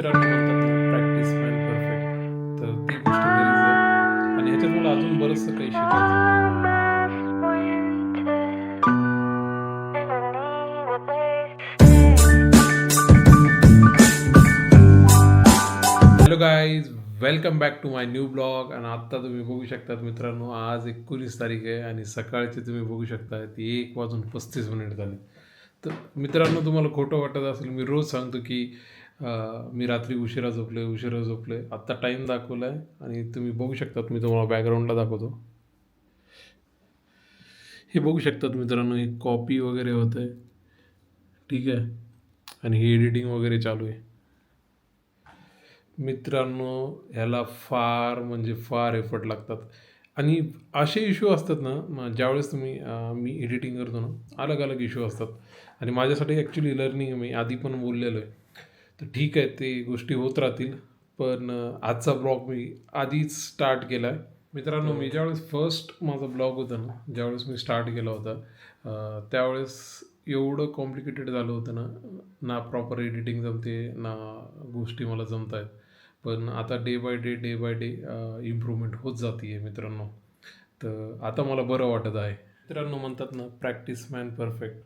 मित्रांनो म्हणतात practice man perfect तर ती गोष्ट गरज आहे आणि ह्याच्यात मला अजून बरंचसं काही शिकायचं hello guys welcome back to my new blog आणि आत्ता तुम्ही बघू शकतात मित्रांनो आज एकोणीस तारीख आहे आणि सकाळची तुम्ही बघू शकता ती एक वाजून पस्तीस मिनिट झाले. तर मित्रांनो तुम्हाला खोटं वाटत असेल मी रोज सांगतो की मी रात्री उशिरा झोपले उशिरा झोपले आत्ता टाईम दाखवला आहे आणि तुम्ही बघू शकतात मी तुम्हाला बॅकग्राऊंडला दाखवतो. हे बघू शकतात मित्रांनो हे कॉपी वगैरे होत आहे ठीक आहे? आणि हे एडिटिंग वगैरे चालू आहे. मित्रांनो ह्याला फार म्हणजे फार एफर्ट लागतात. आणि असे इश्यू असतात ना ज्यावेळेस तुम्ही मी एडिटिंग करतो ना अलग अलग इश्यू असतात. आणि माझ्यासाठी ॲक्च्युली लर्निंग मी आधी पण बोललेलो आहे. तर ठीक आहे ते गोष्टी होत राहतील. पण आजचा ब्लॉग मी आधीच स्टार्ट केला आहे मित्रांनो मी ज्यावेळेस फर्स्ट माझा ब्लॉग होता ना ज्यावेळेस मी स्टार्ट केला होता त्यावेळेस एवढं कॉम्प्लिकेटेड झालं होतं ना ना प्रॉपर एडिटिंग जमते ना गोष्टी मला जमत आहेत पण आता day by day day by day improvement होत जाते आहे मित्रांनो. तर आता मला बरं वाटत आहे. मित्रांनो म्हणतात ना प्रॅक्टिस मॅन परफेक्ट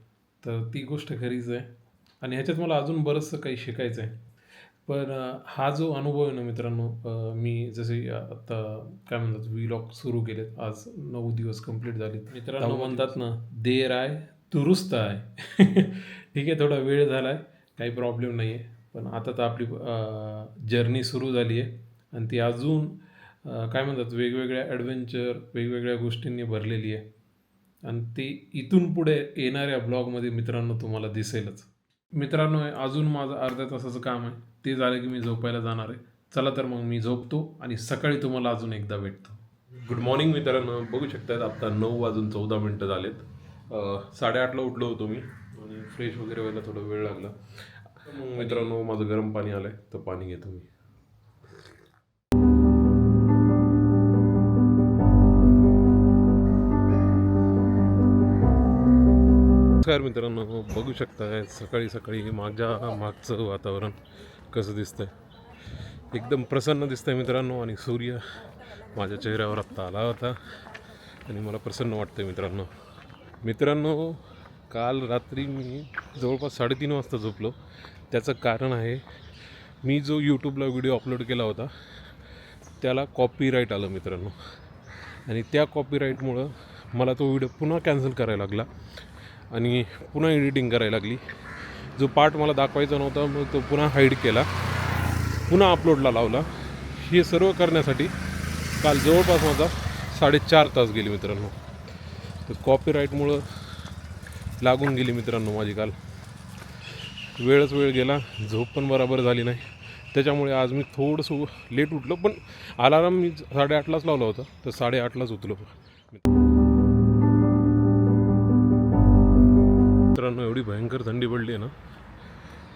तर ती गोष्ट खरीच आहे. आणि ह्याच्यात मला अजून बरंचसं काही शिकायचं आहे. पण हा जो अनुभव आहे ना मित्रांनो मी जसे अं, आता काय म्हणतात व्लॉग सुरू केलेत. आज नऊ दिवस कंप्लीट झाले मित्रांनो म्हणतात ना देर आहे दुरुस्त आहे ठीक आहे थोडा वेळ झाला आहे काही प्रॉब्लेम नाही आहे पण आता तर आपली जर्नी सुरू झाली आहे. आणि ती अजून काय म्हणतात वेगवेगळ्या ॲडव्हेंचर वेगवेगळ्या गोष्टींनी भरलेली आहे. आणि ते इथून पुढे येणाऱ्या ब्लॉगमध्ये मित्रांनो तुम्हाला दिसेलच. मित्रांनो अजून माझं अर्ध्या तासाचं काम आहे. ते झालं की मी झोपायला जाणार आहे. चला तर मग मी झोपतो आणि सकाळी तुम्हाला अजून एकदा भेटतो. गुड मॉर्निंग मित्रांनो. बघू शकतात आत्ता नऊ वाजून चौदा मिनटं झालेत. साडेआठला उठलो होतो मी आणि फ्रेश वगैरे व्हायला थोडा वेळ लागला. मग मित्रांनो माझं गरम पाणी आलं आहे तर पाणी घेतो मी. नमस्कार मित्रांनो बघू शकताय सकाळी सकाळी माझ्या मागचं वातावरण कसं दिसतंय. एकदम प्रसन्न दिसतंय मित्रांनो आणि सूर्य माझ्या चेहऱ्यावर आत्ता आला होता आणि मला प्रसन्न वाटतंय मित्रांनो. मित्रांनो काल रात्री मी जवळपास साडेतीन वाजता झोपलो. त्याचं कारण आहे मी जो यूट्यूबला व्हिडिओ अपलोड केला होता त्याला कॉपीराईट आलं मित्रांनो. आणि त्या कॉपीराईटमुळं मला तो व्हिडिओ पुन्हा कॅन्सल करायला लागला. आणि पुन्हा एडिटिंग करायला लागली. जो पार्ट मला दाखवायचा नव्हता मग तो पुन्हा हाईड केला. पुन्हा अपलोडला लावला. हे सर्व करण्यासाठी काल जवळपास माझा साडेचार तास गेले मित्रांनो. तर कॉपीराईटमुळं लागून गेली मित्रांनो माझी काल. वेळच वेळ गेला झोप पण बरोबर झाली नाही. त्याच्यामुळे आज मी थोडंसं लेट उठलो पण अलाराम मी साडेआठलाच लावला होता तर साडेआठलाच उठलो. मित्रांनो एवढी भयंकर थंडी पडली आहे ना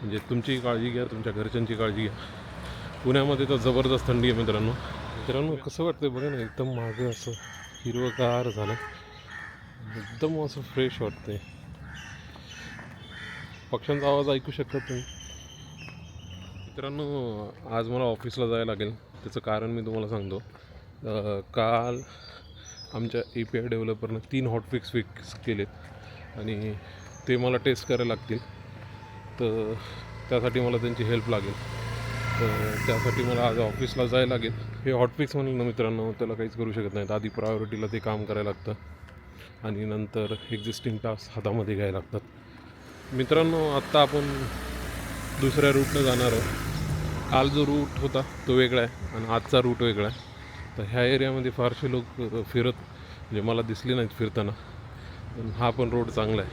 म्हणजे तुमची काळजी घ्या तुमच्या घरच्यांची काळजी घ्या. पुण्यामध्ये तर जबरदस्त थंडी आहे मित्रांनो. मित्रांनो कसं वाटतं बघा ना एकदम मागं असं हिरवगार झालं एकदम असं फ्रेश वाटतंय. पक्ष्यांचा आवाज ऐकू शकतात तुम्ही? मित्रांनो आज मला ऑफिसला जायला लागेल. त्याचं कारण मी तुम्हाला सांगतो. काल आमच्या ए पी आय डेव्हलपरनं तीन हॉटफिक्स फिक्स केलेत. आणि ते मला टेस्ट करायला लागतील. तर त्यासाठी मला त्यांची हेल्प लागेल. तर त्यासाठी मला आज ऑफिसला जायला लागेल. हे हॉटफिक्स म्हणलं ना मित्रांनो त्याला काहीच करू शकत नाहीत. आधी प्रायोरिटीला ते काम करायला लागतं. आणि नंतर एक्झिस्टिंग टास्क हातामध्ये घ्यायला लागतात. मित्रांनो आत्ता आपण दुसऱ्या रूटनं जाणार आहोत. काल जो रूट होता तो वेगळा आहे आणि आजचा रूट वेगळा आहे. तर ह्या एरियामध्ये फारसे लोक फिरत म्हणजे मला दिसले नाहीत फिरताना. पण हा पण रोड चांगला आहे.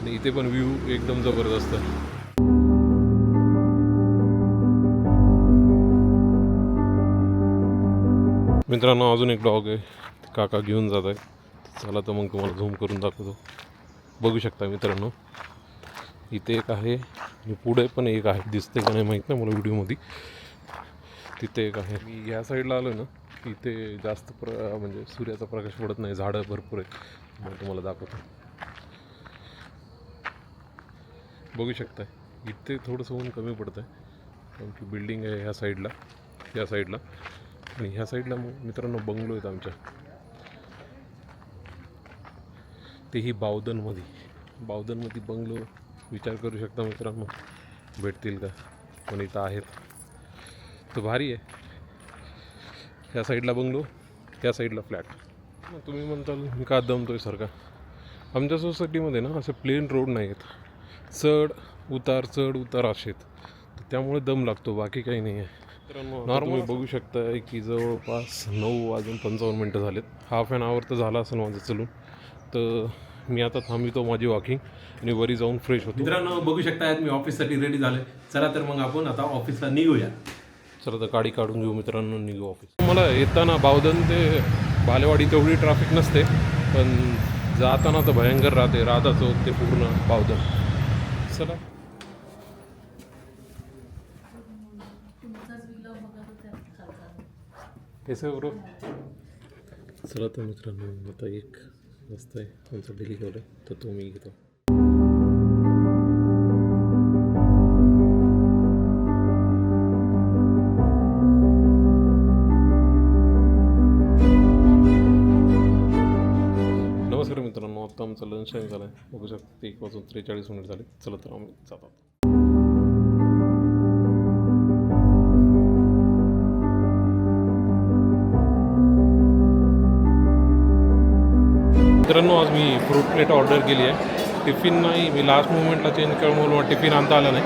आणि इथे पण व्ह्यू एकदम जबरदस्त आहे. मित्रांनो अजून एक डॉग आहे. काका घेऊन जात आहे. चला तर मग तुम्हाला झूम करून दाखवतो. बघू शकता मित्रांनो इथे एक आहे आणि पुढे पण एक आहे. दिसते का नाही माहीत नाही मला व्हिडिओमध्ये तिथे एक आहे. मी ह्या साईडला आलो ना इथे जास्त प्र म्हणजे सूर्याचा प्रकाश पडत नाही. झाडं भरपूर आहेत. मग तुम्हाला दाखवतो. बघू शकता इथे थोडंसं ऊन कमी पडतं आहे कारण की बिल्डिंग आहे ह्या साईडला या साईडला आणि ह्या साईडला मग मित्रांनो बंगलो आहेत आमच्या. तेही बावधनमध्ये. बावधनमध्ये बंगलो विचार करू शकता मित्रांनो. भेटतील का? पण इथं आहेत? तर भारी आहे. ह्या साईडला बंगलो त्या साईडला फ्लॅट तुम्ही म्हणताल मी का दमतोय सारखा? आमच्या सोसायटीमध्ये ना असे प्लेन रोड नाही आहेत चढ उतार चढ उतार असे तर त्यामुळे दम लागतो बाकी काही नाही आहे. नॉर्मल बघू शकता की जवळपास नऊ वाजून पंचावन्न मिनटं झालेत. हाफ ॲन आवर तर झाला असेल माझं चलून. तर मी आता थांबितो माझी वॉकिंग आणि वरी जाऊन फ्रेश होतो. मित्रांनो बघू शकता मी ऑफिससाठी रेडी झालोय. चला तर मग आपण आता ऑफिसला निघूया. चला तर गाडी काढून घेऊ मित्रांनो निघू ऑफिस मला येताना बावधन ते बालेवाडी तेवढी ट्रॅफिक नसते पण जाताना तर भयंकर राहते. राधा चौक ते पूर्ण बावधन. चला. कसं ब्रो चला तर मित्रांनो आता एक मस्त आहे. आमचा डेली कॉल आहे तर तो मी घेतो. बघू शकता एक वाजून त्रेचाळीस मिनिट झाले. चला तर आम्ही जातात मित्रांनो आज मी फ्रूट प्लेट ऑर्डर केली आहे. टिफिन नाही मी लास्ट मोमेंटला चेंज केल्यामुळे मला टिफिन आणता आला नाही.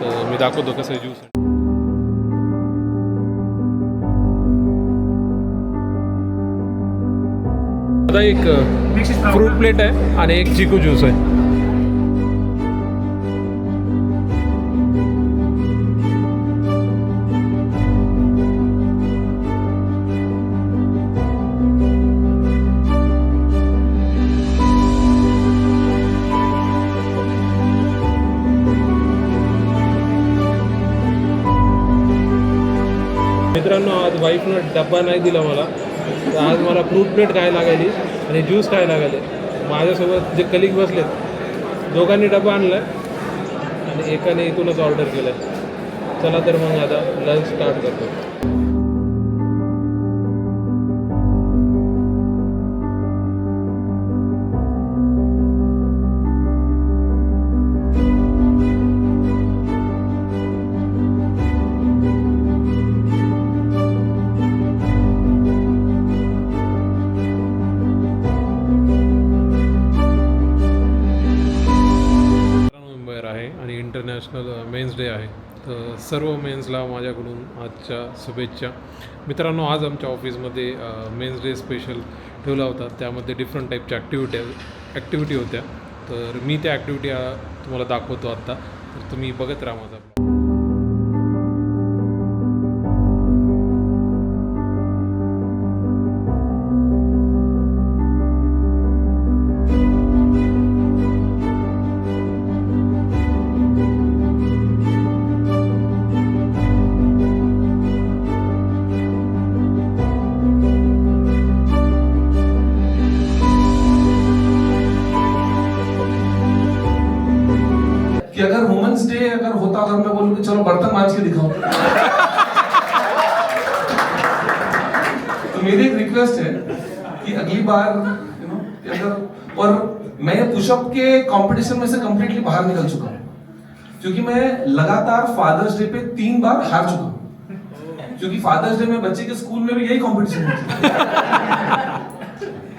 तर मी दाखवतो कसं आहे ज्यूस आता एक फ्रूट प्लेट आहे आणि एक चिकू ज्यूस आहे. मित्रांनो आज वाईफनं डब्बा नाही दिला मला. तर आज मला फ्रूट प्लेट काय लागायली आणि ज्यूस काय लागायले माझ्यासोबत जे कलिग बसलेत दोघांनी डबा आणला आणि एकाने इथूनच ऑर्डर केलं चला तर मग आता लंच स्टार्ट करतो. आहे आणि इंटरनॅशनल मेन्स डे आहे. तर सर्व मेन्सला माझ्याकडून आजच्या शुभेच्छा. मित्रांनो आज आमच्या ऑफिसमध्ये मेन्स डे स्पेशल ठेवला होता. त्यामध्ये डिफरंट टाईपच्या ॲक्टिव्हिटी ॲक्टिव्हिटी होत्या. तर मी त्या ॲक्टिव्हिटी तुम्हाला दाखवतो आत्ता. तर तुम्ही बघत राहा माझा. कि अगर वुमेन्स डे अगर होता अगर मैं बोलूँ कि चलो बर्तन मांज के दिखाओ तो मेरी एक रिक्वेस्ट है कि अगली बार यू नो अगर, और मैं पुशअप के कंपटीशन में से कंप्लीटली बाहर निकल चुका हूँ। क्योंकि मैं लगातार फादर्स डे पे तीन बार हार चुका हूँ। क्योंकि फादर्स डे में बच्चे के स्कूल में भी यही कंपटीशन होती है।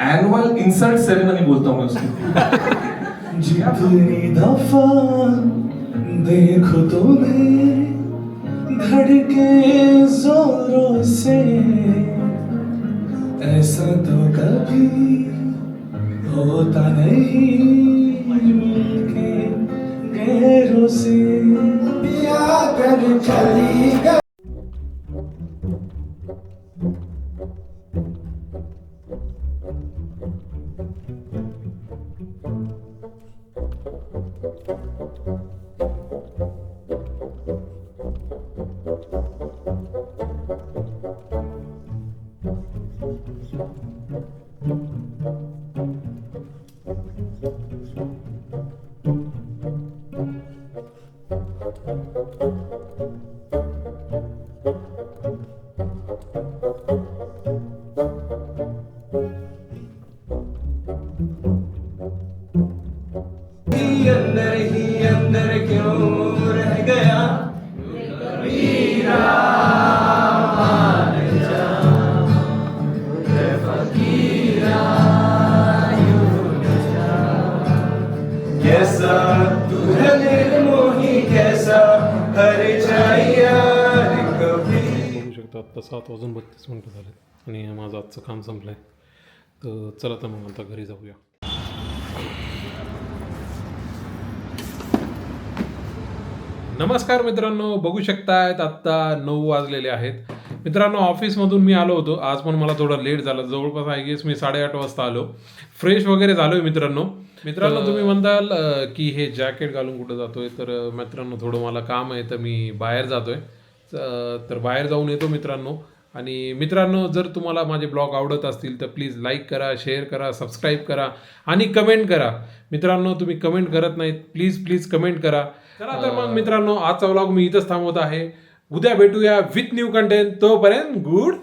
एनुअल इंसल्ट सेरेमनी बोलता हूँ मैं उसको। जितनी दफा देखो तुम्हें धड़के जोरों से। ऐसा तो कभी होता नहीं मिलके गैरों से। कर चली बघू शकता आत्ता सात वाजून बत्तीस मिनटं झाले आणि माझं आजचं काम संपलं आहे तर चला तर मग आता घरी जाऊया. नमस्कार मित्रांनो बघू शकतायत आत्ता नऊ वाजलेले आहेत. मित्रांनो ऑफिसमधून मी आलो होतो. आज पण मला थोडं लेट झालं. जवळपास आय गेस मी साडेआठ वाजता आलो. फ्रेश वगैरे झालोय मित्रांनो. मित्रांनो तुम्ही म्हणताल की हे जॅकेट घालून कुठं जातोय. तर मित्रांनो थोडं मला काम आहे तर मी बाहेर जातोय. तर बाहेर जाऊन येतो मित्रांनो. आणि मित्रांनो जर तुम्हाला माझे ब्लॉग आवडत असतील तर प्लीज लाईक करा शेअर करा सबस्क्राईब करा आणि कमेंट करा. मित्रांनो तुम्ही कमेंट करत नाहीत. प्लीज प्लीज कमेंट करा. चला तर मग मित्रांनो आजचा व्लॉग मी इथंच थांबवत आहे. उद्या भेटूया विथ न्यू कंटेंट तोपर्यंत गुड